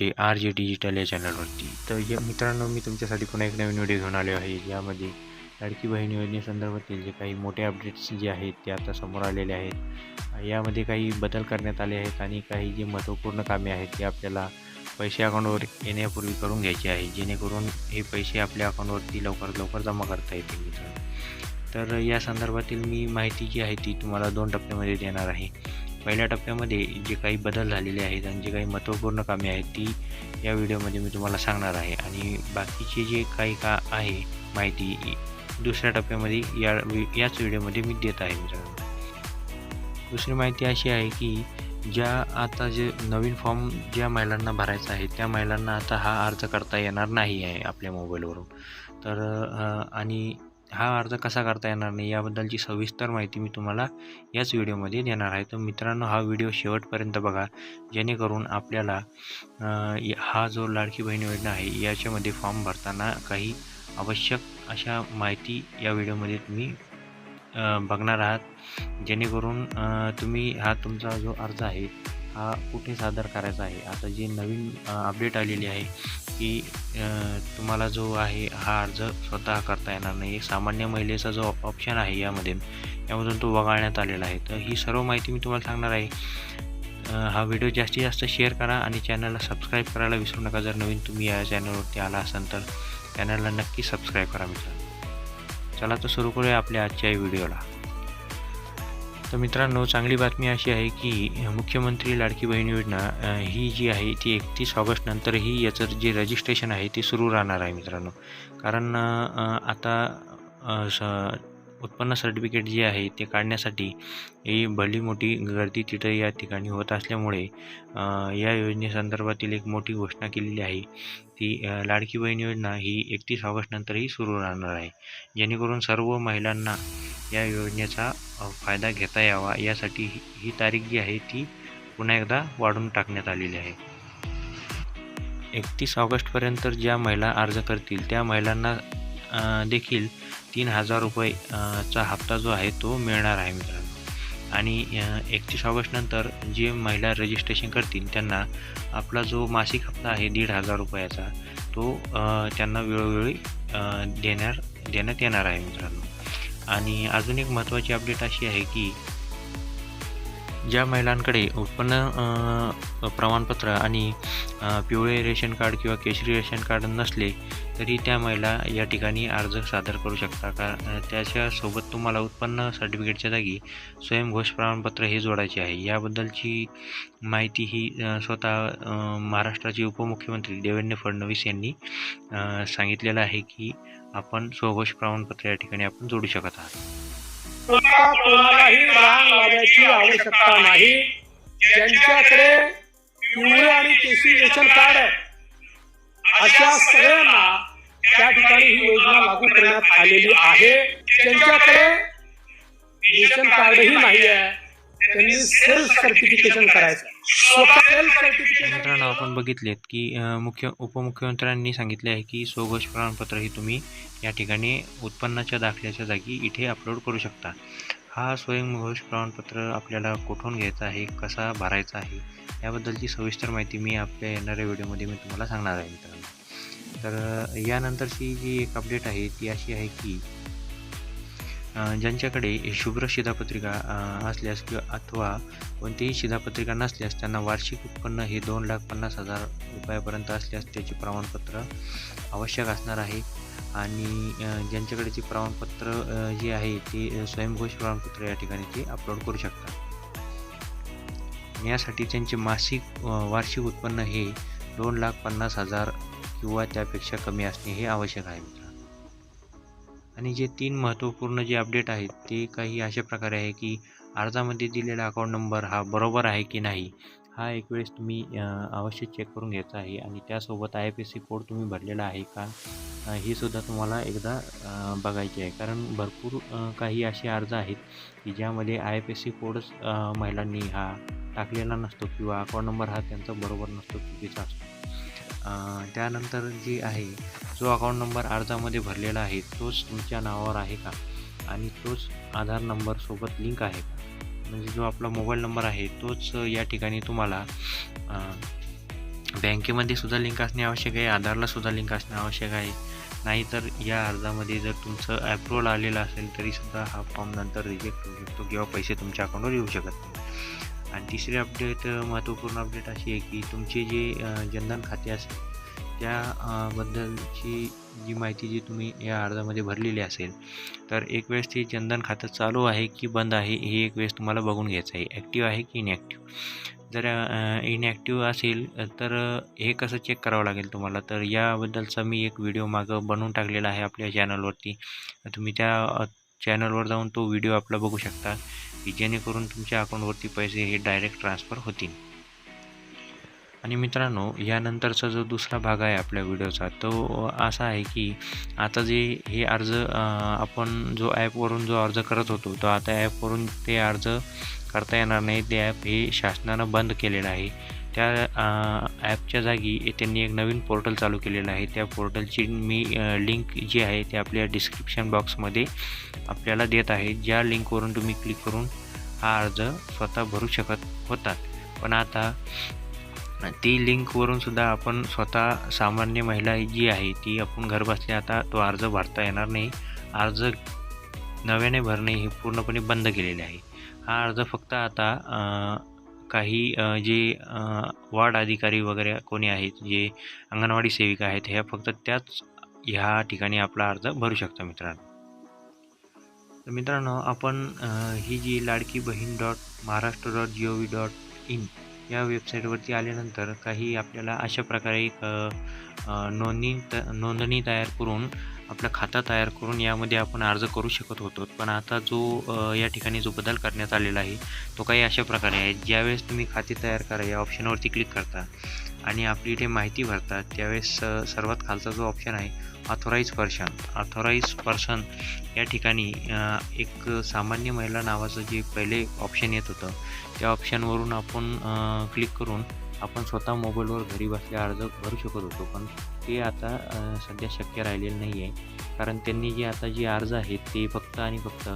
तुमचे R J digital या चॅनलवरती. तर या मित्रांनो मी तुमच्यासाठी पुन्हा एक नवीन व्हिडिओ घेऊन आलो आहे. यामध्ये लाडकी बहीण योजनेसंदर्भातील जे काही मोठे अपडेट्स जे आहेत ते आता समोर आलेले आहेत. यामध्ये काही बदल करण्यात आले आहेत आणि काही जे महत्त्वपूर्ण कामे आहेत ते आपल्याला पैसे अकाउंटवर येण्यापूर्वी करून घ्यायचे आहे. जेणेकरून हे पैसे आपल्या अकाउंटवरती लवकरात लवकर जमा करता येतील मित्रांनो. तर या संदर्भातील मी माहिती जी आहे ती तुम्हाला दोन टप्प्यामध्ये देणार आहे. पहिल्या टप्प्यामध्ये जे काही बदल झालेले आहेत आणि जे काही महत्त्वपूर्ण कामे आहेत ती या व्हिडिओमध्ये मी तुम्हाला सांगणार आहे. आणि बाकीचे जे काही का आहे माहिती दुसऱ्या टप्प्यामध्ये या याच व्हिडिओमध्ये मी देत आहे मित्रांनो. दुसरी माहिती अशी आहे की ज्या आता जे नवीन फॉर्म ज्या महिलांना भरायचा आहे त्या महिलांना आता हा अर्ज करता येणार नाही आहे आपल्या मोबाईलवरून. तर आणि हा अर्ज कसा करता येणार नाही याबद्दलची सविस्तर माहिती मी तुम्हाला याच व्हिडिओमध्ये देणार आहे. तर मित्रांनो हा व्हिडिओ शेवटपर्यंत बघा. जेणेकरून आपल्याला हा जो लाडकी बहीण योजना आहे याच्यामध्ये फॉर्म भरताना काही आवश्यक अशा माहिती या व्हिडिओमध्ये तुम्ही बघणार आहात. जेणेकरून तुम्ही हा तुमचा जो अर्ज आहे हा कुठे सादर करायचा आहे? आता जी नवीन अपडेट आलेली आहे की तुम्हाला जो आहे हा अर्ज स्वतः करता येणार नाही एक सामान्य महिलेचा जो ऑप्शन आहे यामध्ये यामधून तो वगळण्यात आलेला आहे. तर ही सर्व माहिती मी तुम्हाला सांगणार आहे. हा व्हिडिओ जास्तीत जास्त शेअर करा आणि चॅनलला सबस्क्राईब करायला विसरू नका. जर नवीन तुम्ही या चॅनलवरती आला असाल तर चॅनलला नक्की सबस्क्राईब करा मित्रांनो. चला तर सुरू करूया आपल्या आजच्या व्हिडिओला. तर मित्रांनो चांगली बातमी अशी आहे की मुख्यमंत्री लाडकी बहीण योजना ही जी आहे ती एकतीस ऑगस्ट नंतरही याचं जे रजिस्ट्रेशन आहे ते सुरू राहणार आहे मित्रांनो. कारण आता स उत्पन्न सर्टिफिकेट जे आहे ते काढण्यासाठी ही भली मोठी गर्दी तिथं या ठिकाणी होत असल्यामुळे या योजनेसंदर्भातील एक मोठी घोषणा केलेली आहे. ती लाडकी बहीण योजना ही एकतीस ऑगस्टनंतरही सुरू राहणार आहे. जेणेकरून सर्व महिलांना या योजनेचा फायदा घेता यावा. यासाठी ही तारीख जी आहे ती पुन्हा एकदा वाढून टाकण्यात आलेली आहे. एकतीस ऑगस्टपर्यंत ज्या महिला अर्ज करतील त्या महिलांना देखील तीन हजार रुपये चा हप्ता जो आहे तो मिळणार आहे मित्रांनो. आणि एकतीस ऑगस्टनंतर जे महिला रजिस्ट्रेशन करतील त्यांना आपला जो मासिक हप्ता आहे दीड हजार रुपयाचा तो त्यांना वेळोवेळी देणार देण्यात येणार आहे मित्रांनो. आणि अजून एक महत्त्वाची अपडेट अशी आहे की ज्या महिलांकडे उत्पन्न प्रमाणपत्र आणि पिवळे रेशन कार्ड किंवा केशरी रेशन कार्ड नसले तरी त्या महिला या ठिकाणी अर्ज सादर करू शकता. का त्याच्यासोबत तुम्हाला उत्पन्न सर्टिफिकेटच्या जागी स्वयंघोष प्रमाणपत्र हे जोडायचे आहे. याबद्दलची माहिती ही स्वतः महाराष्ट्राचे उपमुख्यमंत्री देवेंद्र फडणवीस यांनी सांगितलेलं आहे की आपण स्वघोष प्रमाणपत्र या ठिकाणी आपण जोडू शकत आहात. कोणालाही रांग लावायची आवश्यकता नाही. ज्यांच्याकडे पिवळे आणि केसी रेशन कार्ड अशा सगळ्यांना त्या ठिकाणी ही योजना लागू करण्यात आलेली आहे. ज्यांच्याकडे रेशन कार्डही नाही आहे त्यांनी सेल्फ सर्टिफिकेशन करायचं. मित्रांनो आपण बघितलेत की मुख्य उपमुख्यमंत्र्यांनी सांगितले आहे की स्वघोष प्रमाणपत्र हे तुम्ही या ठिकाणी उत्पन्नाच्या दाखल्याच्या जागी इथे अपलोड करू शकता. हा स्वयंघोष प्रमाणपत्र आपल्याला कुठून घ्यायचा आहे कसा भरायचा आहे याबद्दलची सविस्तर माहिती मी आपल्या येणाऱ्या व्हिडिओमध्ये मी तुम्हाला सांगणार आहे मित्रांनो. तर यानंतरची जी एक अपडेट आहे ती अशी आहे की ज्यांच्याकडे शुभ्र शिधापत्रिका असल्यास किंवा अथवा कोणतीही शिधापत्रिका नसल्यास त्यांना वार्षिक उत्पन्न हे दोन लाख पन्नास हजार रुपयापर्यंत असल्यास त्याचे प्रमाणपत्र आवश्यक असणार आहे. आणि ज्यांच्याकडे जे प्रमाणपत्र जे आहे ते स्वयंघोष प्रमाणपत्र या ठिकाणी ते अपलोड करू शकतात. यासाठी त्यांचे मासिक वार्षिक उत्पन्न हे दोन लाख पन्नास हजार किंवा त्यापेक्षा कमी असणे हे आवश्यक आहे. आणि जे तीन महत्त्वपूर्ण जे अपडेट आहेत ते काही अशा प्रकारे आहे की अर्जामध्ये दिलेला अकाउंट नंबर हा बरोबर आहे की नाही हा एक वेळेस तुम्ही अवश्य चेक करून घ्यायचा आहे. आणि त्यासोबत I F S C code तुम्ही भरलेला आहे का ही सुद्धा तुम्हाला एकदा बघायची आहे. कारण भरपूर काही असे अर्ज आहेत की ज्यामध्ये आय एफ एस सी कोडच महिलांनी हा टाकलेला नसतो किंवा अकाउंट नंबर हा त्यांचा बरोबर नसतो चुकीचा असतो. त्यानंतर जी आहे जो अकाउंट नंबर अर्जामध्ये भरलेला आहे तोच तुमच्या नावावर आहे का? आणि तोच आधार नंबरसोबत लिंक आहे का? म्हणजे जो आपला मोबाईल नंबर आहे तोच या ठिकाणी तुम्हाला बँकेमध्ये सुद्धा लिंक असणे आवश्यक आहे आधारला सुद्धा लिंक असणे आवश्यक आहे. नाहीतर या अर्जामध्ये जर तुमचं ॲप्रुव्हल आलेलं असेल तरीसुद्धा हा फॉर्म नंतर रिजेक्ट होऊ शकतो किंवा पैसे तुमच्या अकाउंटवर येऊ शकत नाही. आणि तिसरी अपडेट महत्त्वपूर्ण अपडेट अशी आहे की तुमचे जे जनधन खाते असेल त्याबद्दलची जी माहिती जी तुम्ही या अर्जामध्ये भरलेली असेल तर एक वेळेस ते जनधन खातं चालू आहे की बंद आहे हे एक वेळेस तुम्हाला बघून घ्यायचं आहे. ॲक्टिव्ह आहे की इनॲक्टिव्ह जर इनॲक्टिव्ह असेल तर हे कसं चेक करावं लागेल तुम्हाला? तर याबद्दलचा मी एक व्हिडिओ मागं बनवून टाकलेला आहे आपल्या चॅनलवरती तुम्ही त्या चॅनलवर जाऊन तो व्हिडिओ आपला बघू शकता. की जेणेकरून तुमच्या अकाउंटवरती पैसे हे डायरेक्ट ट्रान्सफर होतील. आणि मित्रांनो यानंतरचा जो दुसरा भाग आहे आपल्या व्हिडिओचा तो असा आहे की आता जे हे अर्ज आपण जो ॲपवरून जो अर्ज करत होतो तो आता ॲपवरून ते अर्ज करता येणार नाही. ते ॲप हे शासनानं बंद केलेलं आहे. त्या ॲपच्या जागी त्यांनी एक नवीन पोर्टल चालू केलेलं आहे. त्या पोर्टलची मी लिंक जी आहे ती आपल्या डिस्क्रिप्शन बॉक्समध्ये आपल्याला देत आहे. ज्या लिंकवरून तुम्ही क्लिक करून हा अर्ज स्वतः भरू शकत होतात. पण आता ती लिंकवरून सुद्धा आपण स्वतः सामान्य महिला जी आहे ती आपण घरबसल्या आता तो अर्ज भरता येणार नाही. अर्ज नव्याने भरणे हे पूर्णपणे बंद केलेले आहे. हा अर्ज फक्त आता काही जे वार्ड अधिकारी वगैरे कोणी आहेत जे अंगणवाडी सेविका आहेत ह्या फक्त त्याच ह्या ठिकाणी आपला अर्ज भरू शकता मित्रांनो. तर मित्रांनो आपण ही जी Ladki Bahin dot Maharashtra dot G O V dot in या वेबसाईटवरती आल्यानंतर काही आपल्याला अशा प्रकारे एक नोंदणी त नोंदणी तयार करून आपलं खातं तयार करून यामध्ये आपण अर्ज करू शकत होतो. पण आता जो या ठिकाणी जो बदल करण्यात आलेला आहे तो काही अशा प्रकारे आहे. ज्यावेळेस तुम्ही खाते तयार करा या ऑप्शनवरती क्लिक करता आणि आपली इथे माहिती भरता त्यावेळेस सर्वात खालचा जो ऑप्शन आहे ऑथोराईज पर्सन ऑथोराईज पर्सन या ठिकाणी एक सामान्य महिला नावाचं जे पहिले ऑप्शन येत होतं त्या ऑप्शनवरून आपण क्लिक करून आपण स्वतः मोबाईलवर घरी बसल्या अर्ज भरू शकत होतो पण ते आता सध्या शक्य राहिलेलं नाही आहे कारण त्यांनी जे आता जे अर्ज आहेत ते फक्त आणि फक्त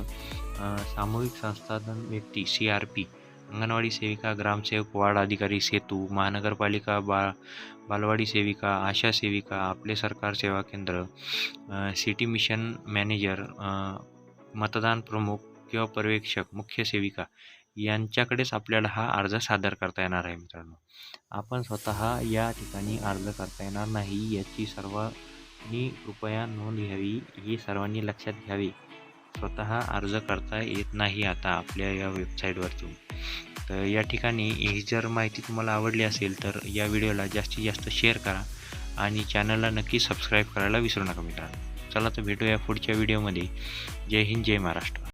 सामूहिक संस्थापन व्यक्ती सी आर पी अंगणवाडी सेविका ग्रामसेवक वार्ड अधिकारी सेतू महानगरपालिका बा बालवाडी सेविका आशा सेविका आपले सरकार सेवा केंद्र सिटी मिशन मॅनेजर मतदान प्रमुख किंवा पर्यवेक्षक मुख्य सेविका यांच्याकडेच आपल्याला हा अर्ज सादर करता येणार आहे मित्रांनो. आपण स्वतः या ठिकाणी अर्ज करता येणार नाही याची सर्वांनी कृपया नोंद घ्यावी ही सर्वांनी लक्षात घ्यावी. स्वतः अर्ज करता येत नाही आता आपल्या या वेबसाईटवरतून. तर या ठिकाणी ही जर माहिती तुम्हाला आवडली असेल तर या व्हिडिओला जास्तीत जास्त शेअर करा आणि चॅनलला नक्की सबस्क्राईब करायला विसरू नका मित्रांनो. चला तर भेटूया पुढच्या व्हिडिओमध्ये. जय हिंद जय महाराष्ट्र.